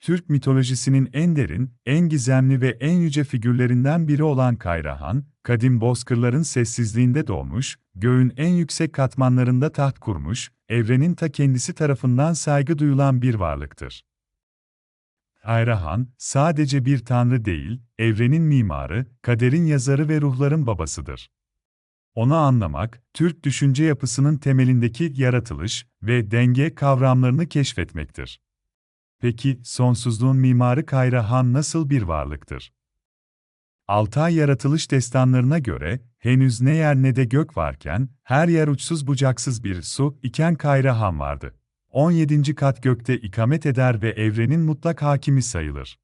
Türk mitolojisinin en derin, en gizemli ve en yüce figürlerinden biri olan Kayrahan, kadim bozkırların sessizliğinde doğmuş, göğün en yüksek katmanlarında taht kurmuş, evrenin ta kendisi tarafından saygı duyulan bir varlıktır. Kayrahan, sadece bir tanrı değil, evrenin mimarı, kaderin yazarı ve ruhların babasıdır. Onu anlamak, Türk düşünce yapısının temelindeki yaratılış ve denge kavramlarını keşfetmektir. Peki, sonsuzluğun mimarı Kayra Han nasıl bir varlıktır? Altay yaratılış destanlarına göre, henüz ne yer ne de gök varken, her yer uçsuz bucaksız bir su iken Kayra Han vardı. 17. kat gökte ikamet eder ve evrenin mutlak hakimi sayılır.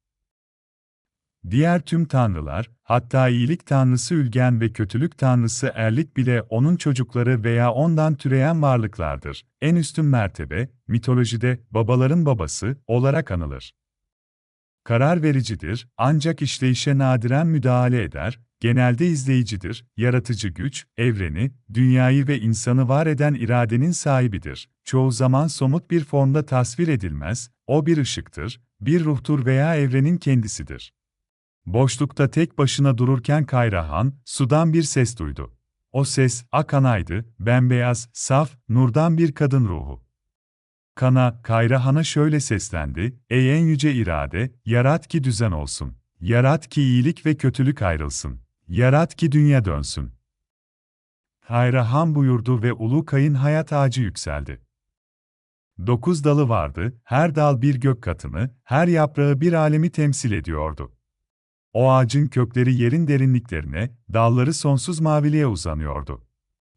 Diğer tüm tanrılar, hatta iyilik tanrısı Ülgen ve kötülük tanrısı Erlik bile onun çocukları veya ondan türeyen varlıklardır. En üstün mertebe, mitolojide babaların babası olarak anılır. Karar vericidir, ancak işleyişe nadiren müdahale eder, genelde izleyicidir, yaratıcı güç, evreni, dünyayı ve insanı var eden iradenin sahibidir. Çoğu zaman somut bir formda tasvir edilmez, o bir ışıktır, bir ruhtur veya evrenin kendisidir. Boşlukta tek başına dururken Kayrahan, sudan bir ses duydu. O ses, Akana'ydı, bembeyaz, saf, nurdan bir kadın ruhu. Kana, Kayrahan'a şöyle seslendi, Ey en yüce irade, yarat ki düzen olsun. Yarat ki iyilik ve kötülük ayrılsın. Yarat ki dünya dönsün. Kayrahan buyurdu ve ulu kayın hayat ağacı yükseldi. Dokuz dalı vardı, her dal bir gök katını, her yaprağı bir alemi temsil ediyordu. O ağacın kökleri yerin derinliklerine, dalları sonsuz maviliğe uzanıyordu.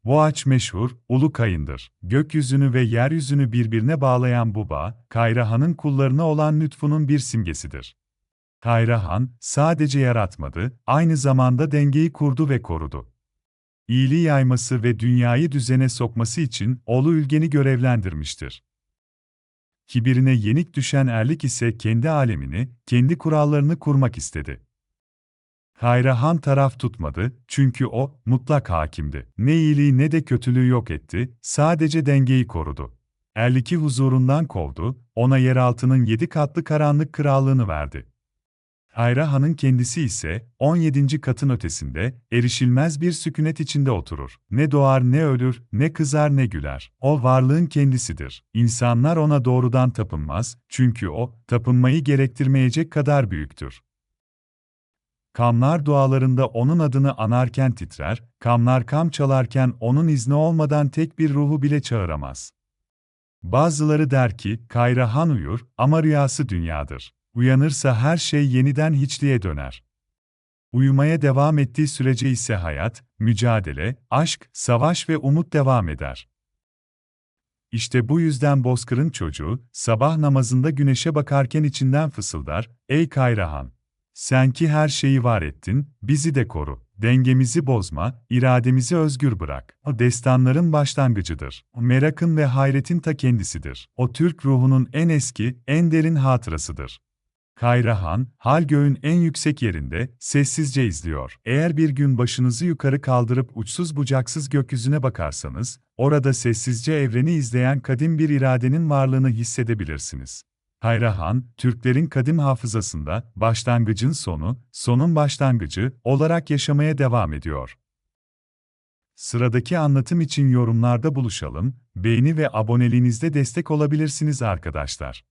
Bu ağaç meşhur, ulu kayındır. Gökyüzünü ve yeryüzünü birbirine bağlayan bu bağ, Kayrahan'ın kullarına olan lütfunun bir simgesidir. Kayrahan, sadece yaratmadı, aynı zamanda dengeyi kurdu ve korudu. İyiliği yayması ve dünyayı düzene sokması için oğlu Ülgen'i görevlendirmiştir. Kibirine yenik düşen erlik ise kendi alemini, kendi kurallarını kurmak istedi. Kayrahan taraf tutmadı, çünkü o, mutlak hakimdi. Ne iyiliği ne de kötülüğü yok etti, sadece dengeyi korudu. Erlik'i huzurundan kovdu, ona yeraltının yedi katlı karanlık krallığını verdi. Kayrahan'ın kendisi ise, 17. katın ötesinde, erişilmez bir sükunet içinde oturur. Ne doğar ne ölür, ne kızar ne güler. O varlığın kendisidir. İnsanlar ona doğrudan tapınmaz, çünkü o, tapınmayı gerektirmeyecek kadar büyüktür. Kamlar dualarında onun adını anarken titrer, kamlar kam çalarken onun izni olmadan tek bir ruhu bile çağıramaz. Bazıları der ki, Kayrahan uyur ama rüyası dünyadır. Uyanırsa her şey yeniden hiçliğe döner. Uyumaya devam ettiği sürece ise hayat, mücadele, aşk, savaş ve umut devam eder. İşte bu yüzden Bozkır'ın çocuğu, sabah namazında güneşe bakarken içinden fısıldar, Ey Kayrahan! Sen ki her şeyi var ettin, bizi de koru. Dengemizi bozma, irademizi özgür bırak. O destanların başlangıcıdır. O merakın ve hayretin ta kendisidir. O Türk ruhunun en eski, en derin hatırasıdır. Kayrahan, hal göğün en yüksek yerinde, sessizce izliyor. Eğer bir gün başınızı yukarı kaldırıp uçsuz bucaksız gökyüzüne bakarsanız, orada sessizce evreni izleyen kadim bir iradenin varlığını hissedebilirsiniz. Hayrahan, Türklerin kadim hafızasında başlangıcın sonu, sonun başlangıcı olarak yaşamaya devam ediyor. Sıradaki anlatım için yorumlarda buluşalım, beğeni ve aboneliğinizde destek olabilirsiniz arkadaşlar.